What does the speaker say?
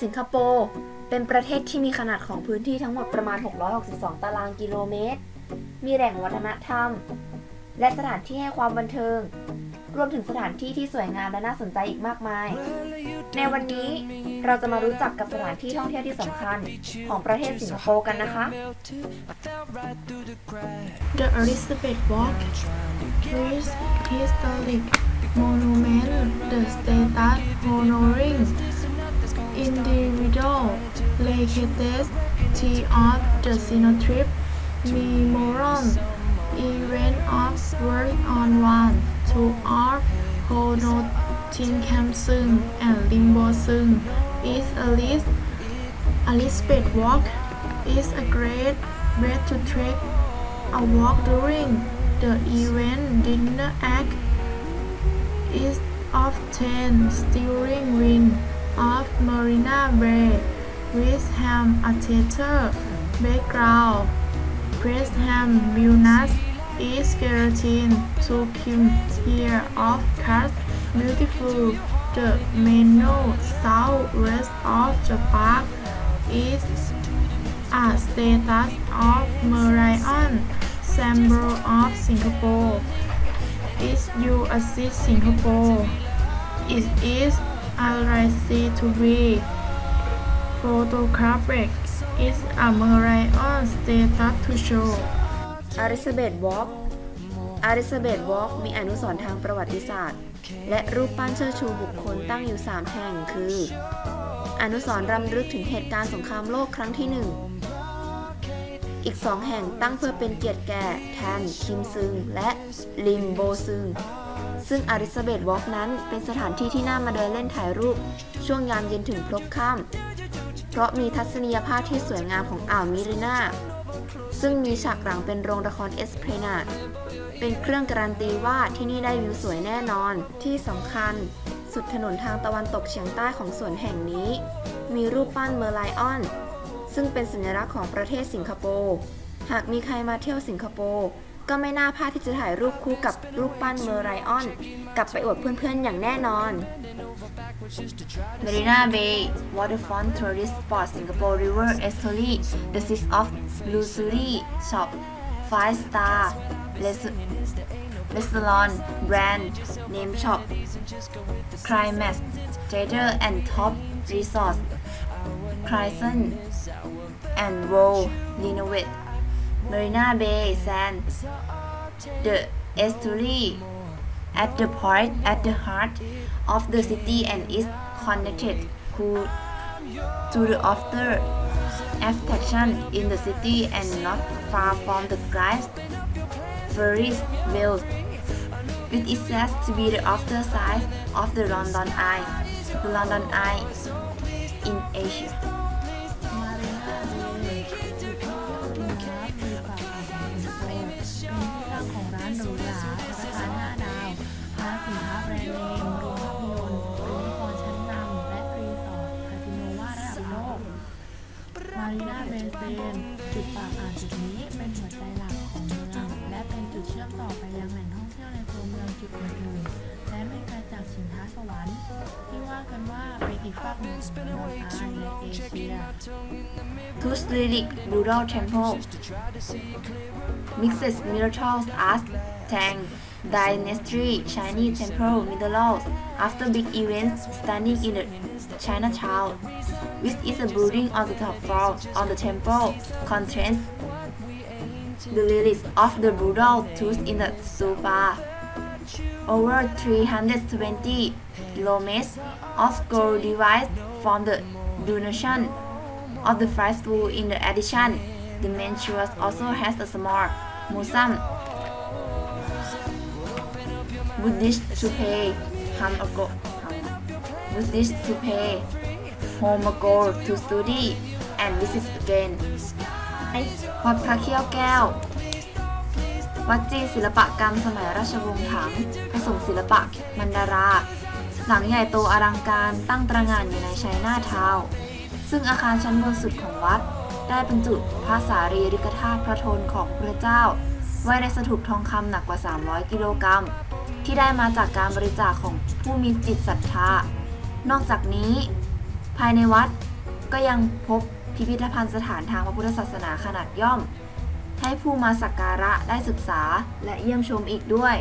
สิงคโปร์ เป็นประเทศที่มีขนาดของพื้นที่ทั้งหมดประมาณ 662 ตารางกิโลเมตร มีแหล่งวัฒนธรรม และสถานที่ให้ความบันเทิง รวมถึงสถานที่ที่สวยงามและน่าสนใจอีกมากมาย ในวันนี้เราจะมารู้จักกับสถานที่ท่องเที่ยวที่สำคัญของประเทศสิงคโปร์กันนะคะ The Elizabeth Walk is historic monument the status honoring individual latest of the sino Sinotrip memorial event of World on One to of Hono Tin Kam Sung and Limbo Sung is a list Elizabeth Walk is a great way to trek a walk during the event. Dinner act is often steering wing of Marina Bay with ham a theater background. Prestham Vilnius is guaranteed to Kim here of cast beautiful. The menu southwest of the park is a status of Merion symbol of Singapore. Is you assist Singapore? It is unlikely to be photographic. is a Merion status to show. อาริสเบตวอล์กอาริสเบตวอล์กมีอนุสรณ์ทางประวัติศาสตร์ และรูปปั้นเชิดชูบุคคลตั้งอยู่ 3 แห่งคือ อนุสรณ์รำลึกถึงเหตุการณ์สงครามโลกครั้งที่ 1 อีก2แห่งตั้งเพื่อเป็นเกียรติแก่แทนคิมซึงและลิมโบซึง ซึ่งอาริสเบตวอล์กนั้นเป็นสถานที่ที่น่ามาเดินเล่นถ่ายรูป ช่วงยามเย็นถึงพลบค่ำเพราะมีทัศนียภาพที่สวยงามของอ่าวมิรินาซึ่งมีฉากหลังเป็นโรงละครเอสเพลนาดเป็นเครื่องการันตีว่าที่นี่ได้วิวสวยแน่นอน ที่สำคัญ สุดถนนทางตะวันตกเฉียงใต้ของสวนแห่งนี้ มีรูปปั้นเมอร์ไลออน ซึ่งเป็นสัญลักษณ์ของประเทศสิงคโปร์ หากมีใครมาเที่ยวสิงคโปร์ ก็ไม่น่าพลาดที่จะถ่ายรูปคู่กับรูปปั้นเมอร์ไลออน กลับไปอวดเพื่อนๆอย่างแน่นอน Marina Bay Waterfront Tourist Spot Singapore River Estuary The Six of Luxury Shop 5 Star Restaurant Brand Name Shop Climax Theater and Top Resort Crescent and World Renovate Marina Bay Sands The Estuary at the at the heart of the city and is connected to, the other attraction in the city and not far from the Christ Ferris wheel which is said to be the after side of the London Eye the London Eye in Asia อารีนาเบเซนจุดปากอ่านจุดนี้เป็นหัวใจหลักของเมือง และเป็นจุดเชื่อมต่อไปยังแหล่งท่องเที่ยวในตัวเมืองจุดอื่นๆและไม่ไกลจาก วรรค์ ที่ว่ากันว่าเป็นอีกฝากหนึ่งของเมืองอายในเอเชีย Tus Lyric Buddha Temple mixes miracle art Tang Dynasty Chinese Temple Middle after big events standing in the Chinatown which is a building on the top floor on the temple contains the lyrics of the Buddha tools in the stupa over 320 kilometers of gold device from the donation of the flight school in the addition. The main church also has a small museum. Buddhist to pay hum ago Buddhist to pay home ago to study and visit again วัดพระเขี้ยวแก้ว วัดจีศิลปกรรมสมัยราชวงศ์ถัง ผสมศิลปะมันดารา หลังใหญ่โตอลังการตั้งตระงานอยู่ในชัยนาทาว ซึ่งอาคารชั้นบนสุดของวัด ได้บรรจุพระสารีริกธาตุพระทนของพระเจ้า ไว้ในสถูปทองคำหนักกว่า 300 กิโลกรัม ที่ได้มาจากการบริจาคของผู้มีจิตศรัทธา นอกจากนี้ ภายในวัดก็ยังพบพิพิธภัณฑ์สถานทางพระพุทธศาสนาขนาดย่อม ให้ผู้มาสักการะได้ศึกษาและเยี่ยมชมอีกด้วย